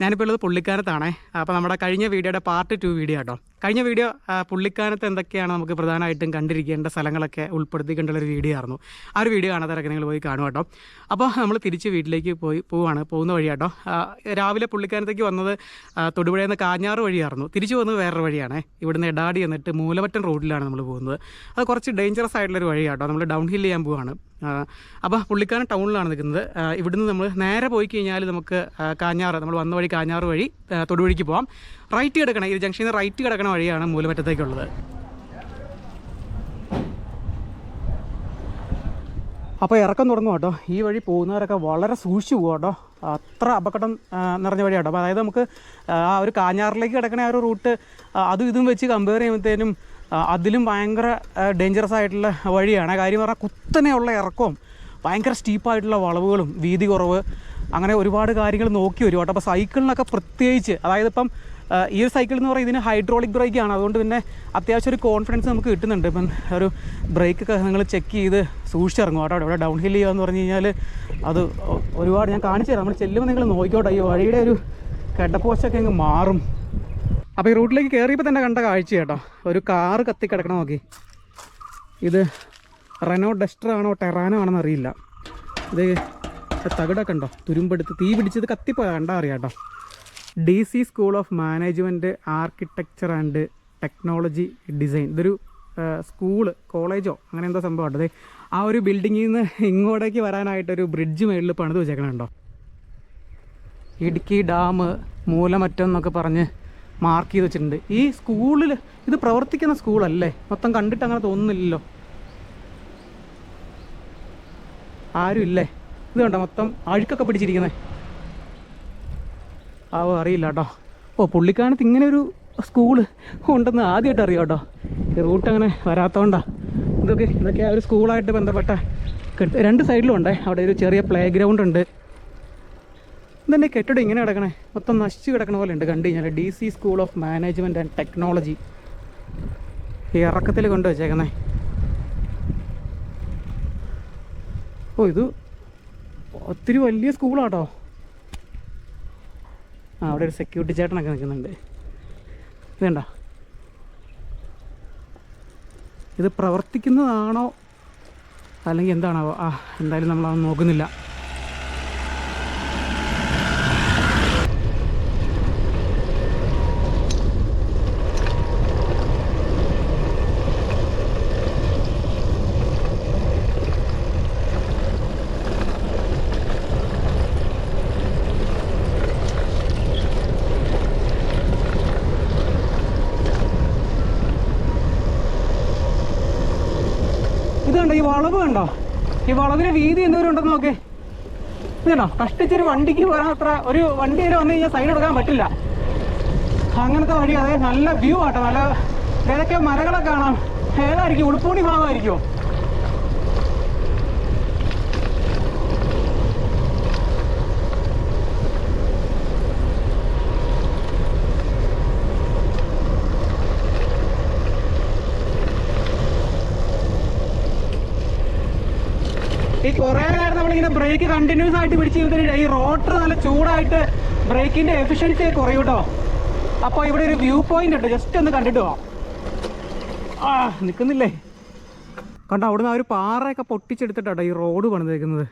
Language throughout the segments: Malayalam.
ഞാനിപ്പോൾ ഉള്ളത് പുള്ളിക്കാരത്താണേ. അപ്പോൾ നമ്മുടെ കഴിഞ്ഞ വീഡിയോയുടെ പാർട്ട് ടു വീഡിയോ കേട്ടോ കഴിഞ്ഞ വീഡിയോ പുള്ളിക്കാനത്ത് എന്തൊക്കെയാണ് നമുക്ക് പ്രധാനമായിട്ടും കണ്ടിരിക്കേണ്ട സ്ഥലങ്ങളൊക്കെ ഉൾപ്പെടുത്തിക്കൊണ്ടുള്ള ഒരു വീഡിയോ ആയിരുന്നു. ആ ഒരു വീഡിയോ കാണാത്തവരൊക്കെ നിങ്ങൾ പോയി കാണുക കേട്ടോ. അപ്പോൾ നമ്മൾ തിരിച്ച് വീട്ടിലേക്ക് പോയി പോവാണ്. പോകുന്ന വഴി കേട്ടോ. രാവിലെ പുള്ളിക്കാനത്തേക്ക് വന്നത് തൊടുപുഴയിൽ നിന്ന് കാഞ്ഞാറ് വഴിയായിരുന്നു. തിരിച്ചു പോകുന്നത് വേറൊരു വഴിയാണ്. ഇവിടുന്ന് എടാടി എന്നിട്ട് മൂലവറ്റം റോഡിലാണ് നമ്മൾ പോകുന്നത്. അത് കുറച്ച് ഡേഞ്ചറസ് ആയിട്ടുള്ളൊരു വഴിയാട്ടോ നമ്മൾ ഡൗൺ ഹിൽ ചെയ്യാൻ പോവാണ്. അപ്പോൾ പുള്ളിക്കാരൻ ടൗണിലാണ് നിൽക്കുന്നത്. ഇവിടുന്ന് നമ്മൾ നേരെ പോയി കഴിഞ്ഞാൽ നമുക്ക് കാഞ്ഞാറ് നമ്മൾ വന്ന വഴി കാഞ്ഞാറ് വഴി തൊടുപുഴയ്ക്ക് പോകാം റൈറ്റ് കിടക്കണം ഈ ജംഗ്ഷനിൽ റൈറ്റ് കിടക്കണ വഴിയാണ് മൂലമറ്റത്തേക്കുള്ളത്. അപ്പോൾ ഇറക്കം തുടങ്ങും കേട്ടോ. ഈ വഴി പോകുന്നവരൊക്കെ വളരെ സൂക്ഷിച്ചു പോകും കേട്ടോ. അത്ര അപകടം നിറഞ്ഞ വഴിയാട്ടോ അപ്പോൾ അതായത് നമുക്ക് ആ ഒരു കാഞ്ഞാറിലേക്ക് കിടക്കണ ആ ഒരു റൂട്ട് അതും ഇതും വെച്ച് കമ്പയർ ചെയ്യുമ്പോഴത്തേനും അതിലും ഭയങ്കര ഡേഞ്ചറസ് ആയിട്ടുള്ള വഴിയാണ്. കാര്യം പറഞ്ഞാൽ കുത്തനെയുള്ള ഇറക്കവും ഭയങ്കര സ്റ്റീപ്പായിട്ടുള്ള വളവുകളും വീതി കുറവ് അങ്ങനെ ഒരുപാട് കാര്യങ്ങൾ നോക്കി വരും കേട്ടോ. അപ്പോൾ സൈക്കിളിനൊക്കെ പ്രത്യേകിച്ച് അതായത് ഇപ്പം ഈ ഒരു സൈക്കിൾ എന്ന് പറയുന്നത് ഇതിന് ഹൈഡ്രോളിക് ബ്രേക്കാണ് അതുകൊണ്ട് തന്നെ അത്യാവശ്യം ഒരു കോൺഫിഡൻസ് നമുക്ക് കിട്ടുന്നുണ്ട്. ഇപ്പം ഒരു ബ്രേക്കൊക്കെ നിങ്ങൾ ചെക്ക് ചെയ്ത് സൂക്ഷിച്ചിറങ്ങും. കേട്ടോ ഇവിടെ ഡൗൺ ഹിൽ ചെയ്യുക എന്ന് പറഞ്ഞു കഴിഞ്ഞാൽ അത് ഒരുപാട് ഞാൻ കാണിച്ചു തരാം. നമ്മൾ ചെല്ലുമ്പോൾ നിങ്ങൾ നോക്കിക്കോട്ടെ. ഈ വഴിയുടെ ഒരു കെട്ടപ്പോശൊക്കെ അങ്ങ് മാറും. അപ്പോൾ ഈ റൂട്ടിലേക്ക് കയറിയപ്പോൾ തന്നെ കണ്ട കാഴ്ച കേട്ടോ. ഒരു കാറ് കത്തി കിടക്കണം നോക്കി. ഇത് റെനോ ഡസ്റ്റർ ആണോ ടെറാനോ ആണെന്ന് അറിയില്ല. ഇത് തകിടൊക്കെ ഉണ്ടോ? തുരുമ്പെടുത്ത് തീ പിടിച്ചത് കത്തിപ്പോയാൽ കണ്ടാ അറിയാം കേട്ടോ. D C school of management architecture and technology design. ഇതൊരു സ്കൂൾ കോളേജോ അങ്ങനെ എന്തോ സംഭവം അതെ ആ ഒരു ബിൽഡിങ്ങിൽ നിന്ന് ഇങ്ങോട്ടേക്ക് വരാനായിട്ടൊരു ബ്രിഡ്ജ് മേളിൽ പണിത് വെച്ചേക്കണുണ്ടോ? ഇടുക്കി ഡാം മൂലമറ്റം എന്നൊക്കെ പറഞ്ഞ് മാർക്ക് ചെയ്ത് വെച്ചിട്ടുണ്ട്. ഈ സ്കൂളിൽ ഇത് പ്രവർത്തിക്കുന്ന സ്കൂളല്ലേ? മൊത്തം കണ്ടിട്ട് അങ്ങനെ തോന്നുന്നില്ലല്ലോ. ആരും ഇല്ലേ ഇത് കണ്ടോ? മൊത്തം അഴുക്കൊക്കെ പിടിച്ചിരിക്കുന്നത് ആ ഓ, അറിയില്ല കേട്ടോ. ഓ പുള്ളിക്കാനത്ത് ഇങ്ങനെ ഒരു സ്കൂൾ ഉണ്ടെന്ന് ആദ്യമായിട്ട് അറിയാം കേട്ടോ. റൂട്ട് അങ്ങനെ വരാത്തോണ്ടാ. ഇതൊക്കെ ഇതൊക്കെ ആ ഒരു സ്കൂളായിട്ട് ബന്ധപ്പെട്ട രണ്ട് സൈഡിലും ഉണ്ടേ. അവിടെ ഒരു ചെറിയ പ്ലേ ഗ്രൗണ്ട് ഉണ്ട്. ഇതെന്റെ കെട്ടിടം ഇങ്ങനെ കിടക്കണേ. മൊത്തം നശിച്ച് കിടക്കണ പോലെ ഉണ്ട് കണ്ടു കഴിഞ്ഞാൽ D school of management and technology ഈ ഇറക്കത്തിൽ കൊണ്ടു വച്ചേക്കണേ ഓ ഇത് ഒത്തിരി വലിയ സ്കൂളാട്ടോ. ആ അവിടെ ഒരു സെക്യൂരിറ്റി ചേട്ടനൊക്കെ നിൽക്കുന്നുണ്ട്. ഇതുണ്ടോ ഇത് പ്രവർത്തിക്കുന്നതാണോ? അല്ലെങ്കിൽ എന്താണോ ആ എന്തായാലും നമ്മളത് നോക്കുന്നില്ല. ഇത് കണ്ടോ ഈ വളവ് കണ്ടോ? ഈ വളവിന് വീതി എന്തോരം ഉണ്ടെന്ന് നോക്കേ ഇതാണോ കഷ്ടിച്ചൊരു വണ്ടിക്ക് പോകാൻ അത്ര ഒരു വണ്ടി വരെ വന്നു കഴിഞ്ഞാൽ സൈഡ് എടുക്കാൻ പറ്റില്ല. അങ്ങനത്തെ വഴി അതായത് നല്ല വ്യൂ ആട്ടോ നല്ല ഏതൊക്കെ മരങ്ങളൊക്കെ കാണാം. ഏതായിരിക്കും ഉൾപ്പൂണി ഭാഗമായിരിക്കുമോ ഈ കുറേ നേരം നമ്മളിങ്ങനെ ബ്രേക്ക് കണ്ടിന്യൂസ് ആയിട്ട് പിടിച്ച് കഴിഞ്ഞാൽ ഈ റോട്ടർ നല്ല ചൂടായിട്ട് ബ്രേക്കിന്റെ എഫിഷ്യൻസി കുറയും അപ്പോൾ ഇവിടെ ഒരു വ്യൂ പോയിന്റ് ഉണ്ട്. ജസ്റ്റ് ഒന്ന് കണ്ടിട്ട് പോവാം. ആ നിൽക്കുന്നില്ലേ കണ്ടോ അവിടുന്ന് ആ ഒരു പാറയൊക്കെ പൊട്ടിച്ചെടുത്തിട്ടാട്ടോ ഈ റോഡ് പണിതേക്കുന്നത്.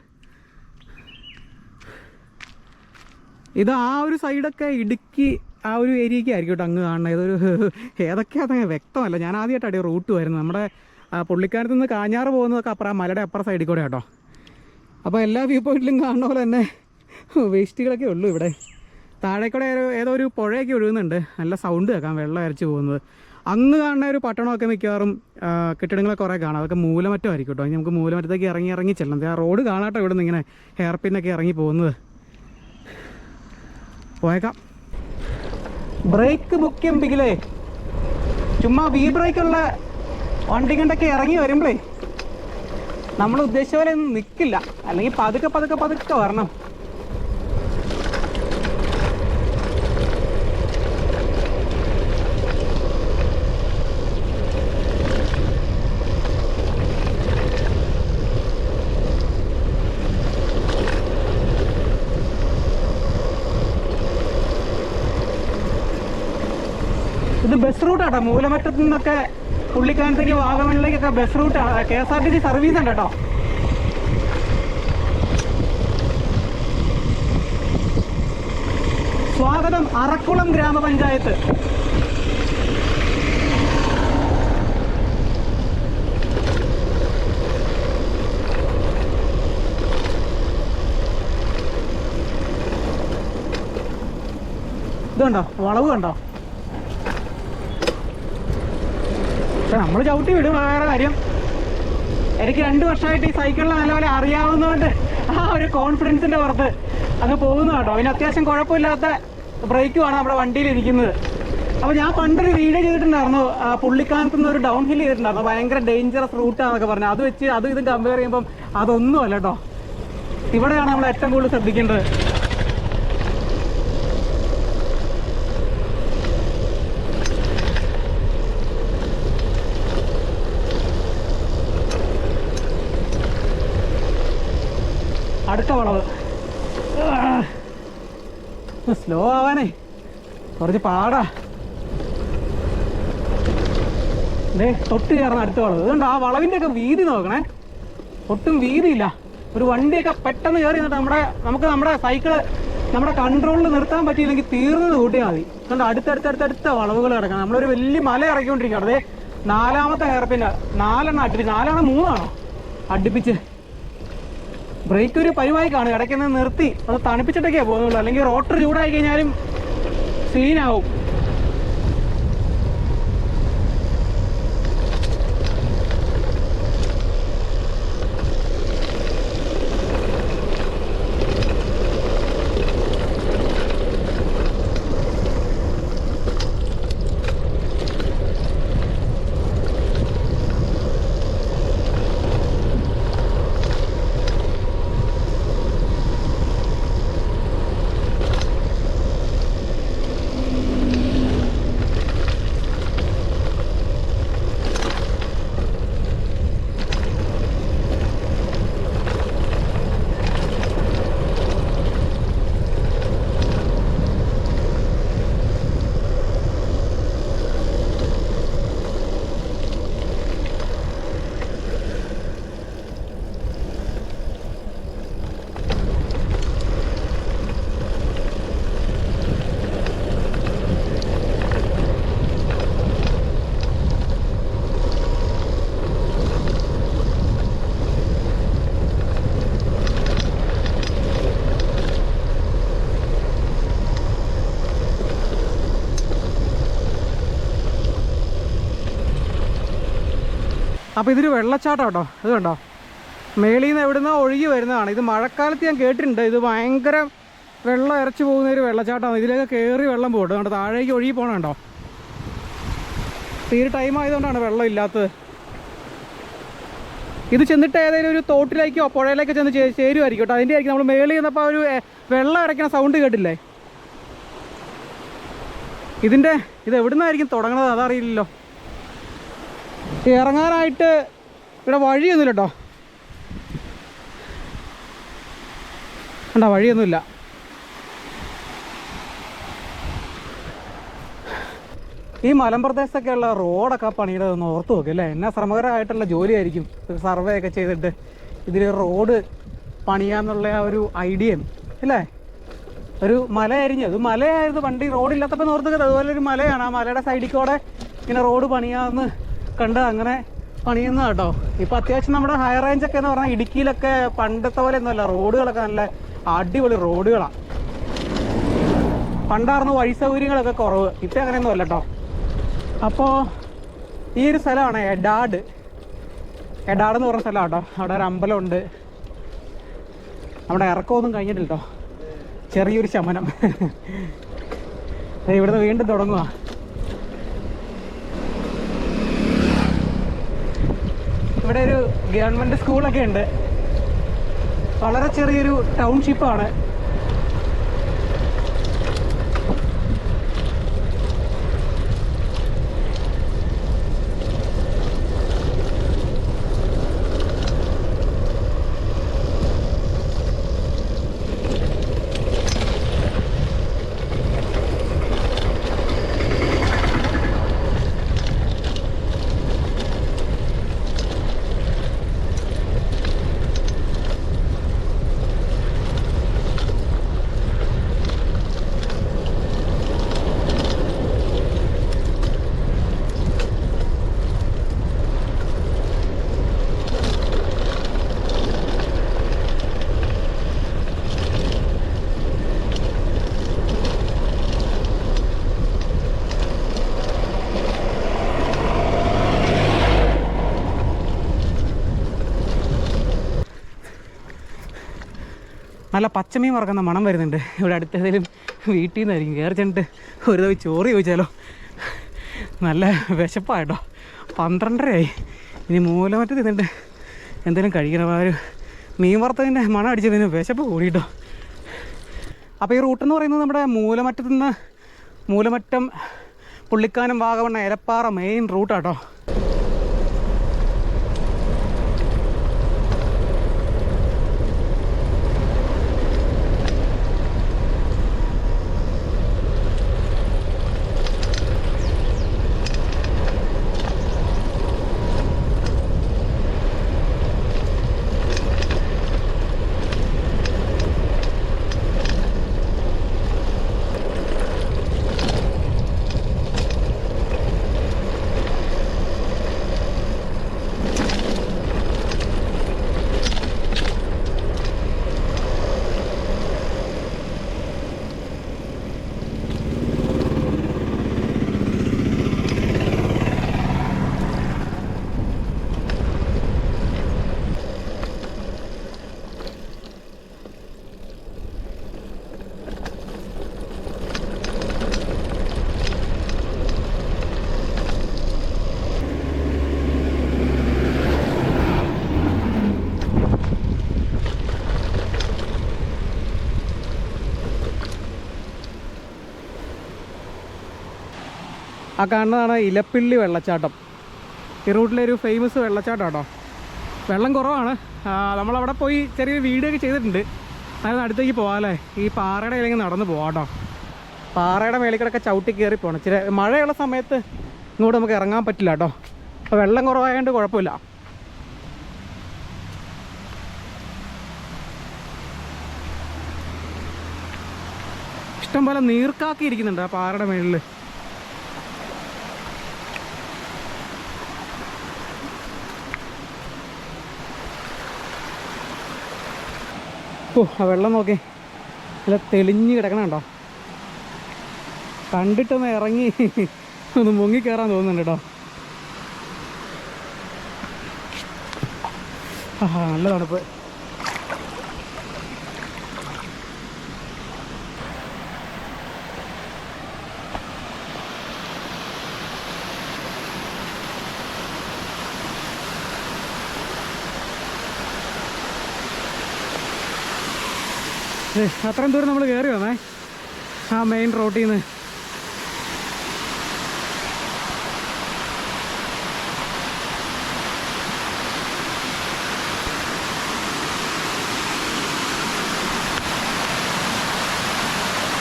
ഇത് ആ ഒരു സൈഡൊക്കെ ഇടുക്കി ആ ഒരു ഏരിയയ്ക്ക് ആയിരിക്കും കേട്ടോ അങ്ങ് കാണുന്നത്. ഇതൊരു ഏതൊക്കെയാണെന്ന് വ്യക്തമല്ല. ഞാൻ ആദ്യമായിട്ടാണ് റൂട്ട് വരുന്നത്. നമ്മുടെ ആ, പുള്ളിക്കാനത്ത് നിന്ന് കാഞ്ഞാറ് പോകുന്നതൊക്കെ അപ്പുറം മലയുടെ അപ്പുറം സൈഡിൽ കൂടെ കേട്ടോ അപ്പോൾ എല്ലാ വ്യൂ പോയിന്റിലും കാണുന്ന പോലെ തന്നെ വേസ്റ്റുകളൊക്കെ ഉള്ളൂ ഇവിടെ. താഴേക്കൂടെ കൂടെ ഏതോ- ഒരു പുഴയൊക്കെ ഒഴുകുന്നുണ്ട്. നല്ല സൗണ്ട് കേൾക്കാം വെള്ളം അരച്ച് പോകുന്നത്. അങ്ങ് കാണുന്ന ഒരു പട്ടണമൊക്കെ മിക്കവാറും കെട്ടിടങ്ങളൊക്കെ കുറേ കാണാം. അതൊക്കെ മൂലമറ്റം ആയിരിക്കും കേട്ടോ നമുക്ക് മൂലമറ്റത്തേക്ക് ഇറങ്ങി ഇറങ്ങി ചെല്ലണം. ആ റോഡ് കാണാട്ടോ ഇവിടെ നിന്ന് ഇങ്ങനെ ഹെയർ പിന്നൊക്കെ ഇറങ്ങി പോകുന്നത്. പോയേക്കാം. ബ്രേക്ക് മുഖ്യം ചുമ്മാ വി ബ്രേക്കുള്ള വണ്ടി കണ്ടൊക്കെ ഇറങ്ങി വരുമ്പോഴേ നമ്മൾ ഉദ്ദേശിച്ച പോലെ ഒന്നും നിൽക്കില്ല അല്ലെങ്കിൽ പതുക്കെ പതുക്കെ പതുക്കെ വരണം. ഇത് ബസ് റൂട്ടാട്ടോ മൂലമറ്റത്തു നിന്നൊക്കെ പുള്ളിക്കാനത്തേക്ക് വാഗമണിലേക്കൊക്കെ bus route K S R T C service ഉണ്ട് കേട്ടോ. സ്വാഗതം അറക്കുളം ഗ്രാമപഞ്ചായത്ത്. ഇതുണ്ടോ? വളവ് കണ്ടോ? പക്ഷെ നമ്മൾ ചവിട്ടി വിടും വേറെ കാര്യം. എനിക്ക് രണ്ട് വർഷമായിട്ട് ഈ സൈക്കിളിൽ നല്ലപോലെ അറിയാവുന്നതുകൊണ്ട് ആ ഒരു കോൺഫിഡൻസിന്റെ പുറത്ത് അങ്ങ് പോകുന്നു കേട്ടോ. അതിന് അത്യാവശ്യം കുഴപ്പമില്ലാത്ത ബ്രേക്കുമാണ് നമ്മുടെ വണ്ടിയിൽ ഇരിക്കുന്നത്. അപ്പോൾ ഞാൻ പണ്ടൊരു വീഡിയോ ചെയ്തിട്ടുണ്ടായിരുന്നു. പുള്ളിക്കാനത്ത് നിന്ന് ഒരു ഡൗൺ ഹിൽ ചെയ്തിട്ടുണ്ടായിരുന്നു. ഭയങ്കര ഡേഞ്ചറസ് റൂട്ടാന്നൊക്കെ പറഞ്ഞു. അത് വെച്ച് അത് ഇതും കമ്പയർ ചെയ്യുമ്പം അതൊന്നുമല്ല കേട്ടോ. ഇവിടെയാണ് നമ്മൾ ഏറ്റവും കൂടുതൽ ശ്രദ്ധിക്കേണ്ടത്. അടുത്ത വളവ്. സ്ലോ ആവാനേ. കുറച്ച് പാടാ. ദേ തൊട്ട് ചേർന്ന അടുത്ത വളവ്. അതുകൊണ്ട് ആ വളവിന്റെ ഒക്കെ വീതി നോക്കണേ. ഒട്ടും വീതിയില്ല. ഒരു വണ്ടിയൊക്കെ പെട്ടെന്ന് കയറി നിന്നിട്ട് നമ്മുടെ നമുക്ക് നമ്മുടെ സൈക്കിൾ നമ്മുടെ കൺട്രോളിൽ നിർത്താൻ പറ്റിയില്ലെങ്കിൽ തീർന്നത് കൂട്ടിയാൽ മതി. അതുകൊണ്ട് അടുത്തടുത്തടുത്തടുത്ത വളവുകൾ കിടക്കണം. നമ്മളൊരു വലിയ മല ഇറക്കിക്കൊണ്ടിരിക്കുകയാണ്. അതേ നാലാമത്തെ ഹെയർപിന്റെ നാലെണ്ണം അടുപ്പിച്ച് നാലെണ്ണം മൂന്നാണോ? അടുപ്പിച്ച്. ബ്രേക്ക് ഒരു പരിവായി കാണും ഇടയ്ക്ക് നിർത്തി. അത് തണുപ്പിച്ചിട്ടൊക്കെയാണ് പോകുന്നുള്ളൂ. അല്ലെങ്കിൽ റോട്ടർ ചൂടായി കഴിഞ്ഞാലും സീനാവും അപ്പോൾ ഇതൊരു വെള്ളച്ചാട്ടം കേട്ടോ ഇത് കണ്ടോ? മേളിൽ നിന്ന് എവിടുന്നോ ഒഴുകി വരുന്നതാണ്. ഇത് മഴക്കാലത്ത് ഞാൻ കേട്ടിട്ടുണ്ട്. ഇത് ഭയങ്കര വെള്ളം ഇറച്ചു പോകുന്ന ഒരു വെള്ളച്ചാട്ടമാണ്. ഇതിലേക്ക് കയറി വെള്ളം പോകട്ടെ. കണ്ടോ? താഴേക്ക് ഒഴുകി പോകണം കേട്ടോ ഈ ടൈം ആയതുകൊണ്ടാണ് വെള്ളം ഇല്ലാത്തത്. ഇത് ചെന്നിട്ട് ഏതെങ്കിലും ഒരു തോട്ടിലേക്കോ പുഴയിലേക്കോ ചെന്ന് ചേരുമായിരിക്കും കേട്ടോ. അതിന്റെ ആയിരിക്കും നമ്മൾ മേളിൽ ചെന്നപ്പോൾ ഒരു വെള്ളം ഇറക്കുന്ന സൗണ്ട് കേട്ടില്ലേ? ഇതിന്റെ ഇത് എവിടുന്നായിരിക്കും തുടങ്ങണത് അതറിയില്ലല്ലോ. ഇറങ്ങാനായിട്ട് ഇവിടെ വഴിയൊന്നുമില്ല കേട്ടോ കണ്ടോ വഴിയൊന്നുമില്ല. ഈ മലമ്പ്രദേശത്തൊക്കെയുള്ള റോഡൊക്കെ പണിയുടെ ഒന്ന് ഓർത്ത് നോക്കുക അല്ലേ? എന്നാ ശ്രമകരമായിട്ടുള്ള ജോലിയായിരിക്കും സർവേ ഒക്കെ ചെയ്തിട്ട് ഇതിൽ റോഡ് പണിയാന്നുള്ള ആ ഒരു ഐഡിയയും അല്ലേ? ഒരു മലയായിരുന്നു അത് മലയായിരുന്നു. പണ്ട് ഈ റോഡില്ലാത്തപ്പോൾ ഓർത്തത് അതുപോലെ ഒരു മലയാണ്. ആ മലയുടെ സൈഡിൽ കൂടെ ഇങ്ങനെ റോഡ് പണിയാമെന്ന് കണ്ട് അങ്ങനെ പണിയുന്ന കേട്ടോ. ഇപ്പം അത്യാവശ്യം നമ്മുടെ ഹൈ റേഞ്ച് ഒക്കെ എന്ന് പറഞ്ഞാൽ ഇടുക്കിയിലൊക്കെ പണ്ടത്തെ പോലെ ഒന്നുമല്ല റോഡുകളൊക്കെ നല്ല അടിപൊളി റോഡുകളാണ് പണ്ടായിരുന്നു വഴി സൗകര്യങ്ങളൊക്കെ കുറവ്. ഇപ്പം അങ്ങനെയൊന്നും അല്ല കേട്ടോ അപ്പോൾ ഈ ഒരു സ്ഥലമാണ് എഡാഡ് എഡാഡ് എന്ന് പറഞ്ഞ സ്ഥലം കേട്ടോ അവിടെ ഒരു അമ്പലമുണ്ട്. അവിടെ ഇറക്കമൊന്നും കഴിഞ്ഞിട്ടില്ല കേട്ടോ ചെറിയൊരു ശമനം. ഇവിടുന്ന് വീണ്ടും തുടങ്ങുക ഇവിടെ ഒരു ഗവൺമെന്റ് സ്കൂളൊക്കെ ഉണ്ട്. വളരെ ചെറിയൊരു ടൗൺഷിപ്പാണ്. നല്ല പച്ചമീൻ വറക്കുന്ന മണം വരുന്നുണ്ട്. ഇവിടെ അടുത്തേതെങ്കിലും വീട്ടിൽ നിന്നായിരിക്കും കയറി ചെന്നിട്ട് ഒരു തവി ചോറ് ചോദിച്ചാലോ? നല്ല വിശപ്പായിട്ടോ? പന്ത്രണ്ടരയായി. ഇനി മൂലമറ്റ് തിന്നിട്ട് എന്തെങ്കിലും കഴിക്കണം. ആ ഒരു മീൻ വറുത്തതിന്റെ മണം അടിച്ചതിന് വിശപ്പ് കൂടിയിട്ടോ. അപ്പോൾ ഈ റൂട്ടെന്ന് പറയുന്നത് നമ്മുടെ മൂലമറ്റത്ത് നിന്ന് മൂലമറ്റം പുള്ളിക്കാനം വാഗമണ്ണ എലപ്പാറ മെയിൻ റൂട്ടാട്ടോ കാണുന്നതാണ് ഇലപ്പിള്ളി വെള്ളച്ചാട്ടം. ഈ റൂട്ടിലെ ഒരു ഫേമസ് വെള്ളച്ചാട്ടം കേട്ടോ വെള്ളം കുറവാണ്. നമ്മളവിടെ പോയി ചെറിയൊരു വീഡിയോ ചെയ്തിട്ടുണ്ട്. അതായത് അടുത്തേക്ക് പോകാമല്ലേ ഈ പാറയുടെ ഇല്ലെങ്കിൽ നടന്ന് പോകാം കേട്ടോ പാറയുടെ മേളിൽ ചവിട്ടി കയറി പോകണം ഇച്ചിരി മഴയുള്ള സമയത്ത് ഇങ്ങോട്ട് നമുക്ക് ഇറങ്ങാൻ പറ്റില്ല കേട്ടോ. അപ്പോൾ വെള്ളം കുറവായതുകൊണ്ട് കുഴപ്പമില്ല. ഇഷ്ടംപോലെ നീർക്കാക്കി ഇരിക്കുന്നുണ്ട് ആ പാറയുടെ മേളിൽ ഓ ആ വെള്ളം നോക്കി. നല്ല തെളിഞ്ഞ് കിടക്കണ കേട്ടോ കണ്ടിട്ടൊന്ന് ഇറങ്ങി ഒന്ന് മുങ്ങി കയറാൻ തോന്നുന്നുണ്ട് കേട്ടോ. ആ നല്ല തണുപ്പ്. അത്രയും ദൂരം നമ്മൾ കയറി വന്നേ. ആ മെയിൻ റോട്ടിൽ നിന്ന്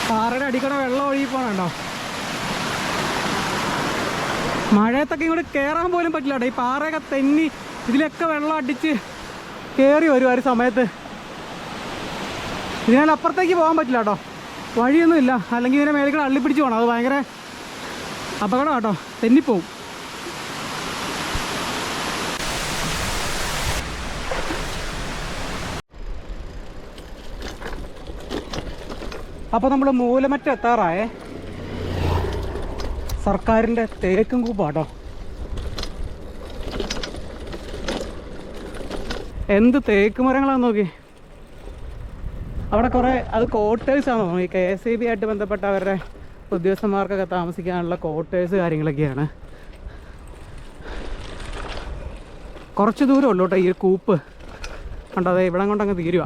പാറയുടെ അടിക്കട വെള്ളം ഒഴുകി പോകണുണ്ടോ മഴയത്തൊക്കെ ഇങ്ങോട്ട് കയറാൻ പോലും പറ്റില്ല ഈ പാറയൊക്കെ തെന്നി ഇതിലൊക്കെ വെള്ളം അടിച്ച് കയറി വരും ആ ഒരു സമയത്ത്. ഇതിനാൽ അപ്പുറത്തേക്ക് പോകാൻ പറ്റില്ല കേട്ടോ. വഴിയൊന്നും ഇല്ല അല്ലെങ്കിൽ ഇതിനെ മേലേക്ക് അള്ളിപ്പിടിച്ച് പോകണം. അത് ഭയങ്കര അപകടം കേട്ടോ തെന്നിപ്പോവും. അപ്പോൾ നമ്മൾ മൂലമറ്റം എത്താറായേ. സർക്കാരിന്റെ തേക്കും കൂപ്പാട്ടോ എന്ത് തേക്ക് മരങ്ങളാന്ന് നോക്കി അവിടെ കുറേ അത് ക്വാർട്ടേഴ്സ് ആണോ? തോന്നുന്നു ഈ കെ എസ് ഇ ബി ആയിട്ട് ബന്ധപ്പെട്ട അവരുടെ ഉദ്യോഗസ്ഥന്മാർക്കൊക്കെ താമസിക്കാനുള്ള ക്വാർട്ടേഴ്സ് കാര്യങ്ങളൊക്കെയാണ്. കുറച്ച് ദൂരം ഉള്ളൂ കേട്ടോ ഈ കൂപ്പ്. കണ്ടോ? ഇവിടെ കൊണ്ടങ്ങ് തീരുക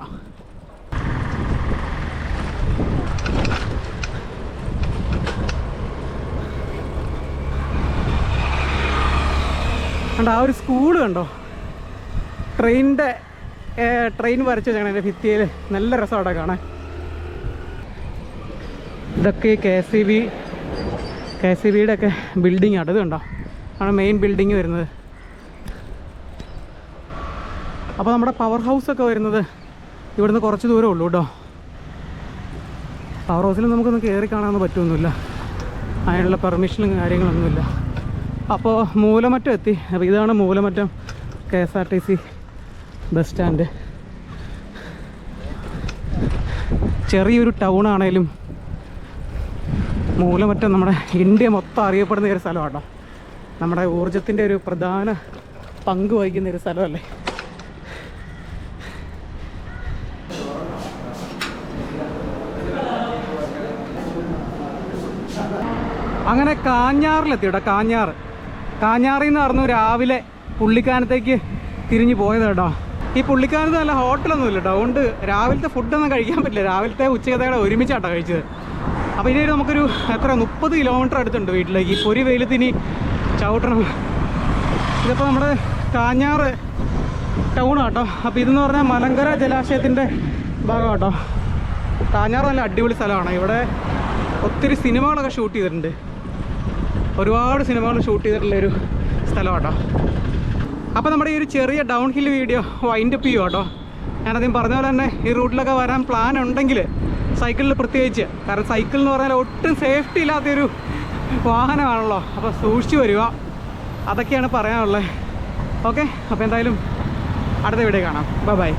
കണ്ടോ ആ ഒരു സ്കൂൾ കണ്ടോ? ട്രെയിനിന്റെ ട്രെയിൻ വരച്ച് വെച്ചാണ് എന്റെ ഭിത്തിയിൽ നല്ല രസമാണ് കാണാൻ. ഇതൊക്കെ K S C B K S C ബിയുടെ ഒക്കെ ബിൽഡിംഗ് ആണ്. ഇതുണ്ടോ ആണ് മെയിൻ ബിൽഡിങ് വരുന്നത്. അപ്പോൾ നമ്മുടെ പവർ ഹൗസ് ഒക്കെ വരുന്നത് ഇവിടുന്ന് കുറച്ച് ദൂരം ഉള്ളൂ കേട്ടോ. പവർ ഹൗസിൽ നമുക്കൊന്ന് കയറി കാണാനൊന്നും പറ്റുമൊന്നുമില്ല അതിനുള്ള പെർമിഷനും കാര്യങ്ങളൊന്നുമില്ല. അപ്പോൾ മൂലമറ്റം എത്തി. അപ്പോൾ ഇതാണ് Moolamattam K S R T C. Bus stand ചെറിയൊരു ടൗൺ ആണേലും മൂലമറ്റം നമ്മുടെ ഇന്ത്യ മൊത്തം അറിയപ്പെടുന്ന ഒരു സ്ഥലമാട്ടോ. നമ്മുടെ ഊർജത്തിന്റെ ഒരു പ്രധാന പങ്ക് വഹിക്കുന്ന ഒരു സ്ഥലമല്ലേ? അങ്ങനെ കാഞ്ഞാറിലെത്തിയിട്ടോ കാഞ്ഞാറ്. കാഞ്ഞാറിൽ പറഞ്ഞു രാവിലെ പുള്ളിക്കാനത്തേക്ക് തിരിഞ്ഞു പോയത് കേട്ടോ. ഈ പുള്ളിക്കാരത്ത് നല്ല ഹോട്ടലൊന്നും ഇല്ല കേട്ടോ അതുകൊണ്ട് രാവിലത്തെ ഫുഡൊന്നും കഴിക്കാൻ പറ്റില്ല. രാവിലത്തെ ഉച്ചക്കത്തേടെ ഒരുമിച്ചാട്ടോ കഴിച്ചത്. അപ്പോൾ ഇനി നമുക്കൊരു എത്ര മുപ്പത് കിലോമീറ്റർ അടുത്തുണ്ട് വീട്ടിലേക്ക്. ഇപ്പോൾ ഒരു വെയിലത്ത് ഇനി ചവിട്ടണം. ഇതിപ്പോൾ നമ്മുടെ കാഞ്ഞാറ് ടൗണാണ് കേട്ടോ അപ്പോൾ ഇതെന്ന് പറഞ്ഞാൽ മലങ്കര ജലാശയത്തിന്റെ ഭാഗം കേട്ടോ കാഞ്ഞാറ് നല്ല അടിപൊളി സ്ഥലമാണ്. ഇവിടെ ഒത്തിരി സിനിമകളൊക്കെ ഷൂട്ട് ചെയ്തിട്ടുണ്ട്. ഒരുപാട് സിനിമകൾ ഷൂട്ട് ചെയ്തിട്ടുള്ളൊരു സ്ഥലം കേട്ടോ അപ്പോൾ നമ്മുടെ ഈ ഒരു ചെറിയ down hill video wind up ചെയ്യും കേട്ടോ ഞാനധികം പറഞ്ഞ പോലെ തന്നെ ഈ റൂട്ടിലൊക്കെ വരാൻ പ്ലാൻ ഉണ്ടെങ്കിൽ സൈക്കിളിൽ പ്രത്യേകിച്ച്. കാരണം സൈക്കിൾ എന്ന് പറഞ്ഞാൽ ഒട്ടും സേഫ്റ്റി ഇല്ലാത്തൊരു വാഹനമാണല്ലോ. അപ്പോൾ സൂക്ഷിച്ചു വരിക. അതൊക്കെയാണ് പറയാനുള്ളത് ഓക്കെ അപ്പോൾ എന്തായാലും അടുത്ത വീഡിയോ കാണാം. Bye bye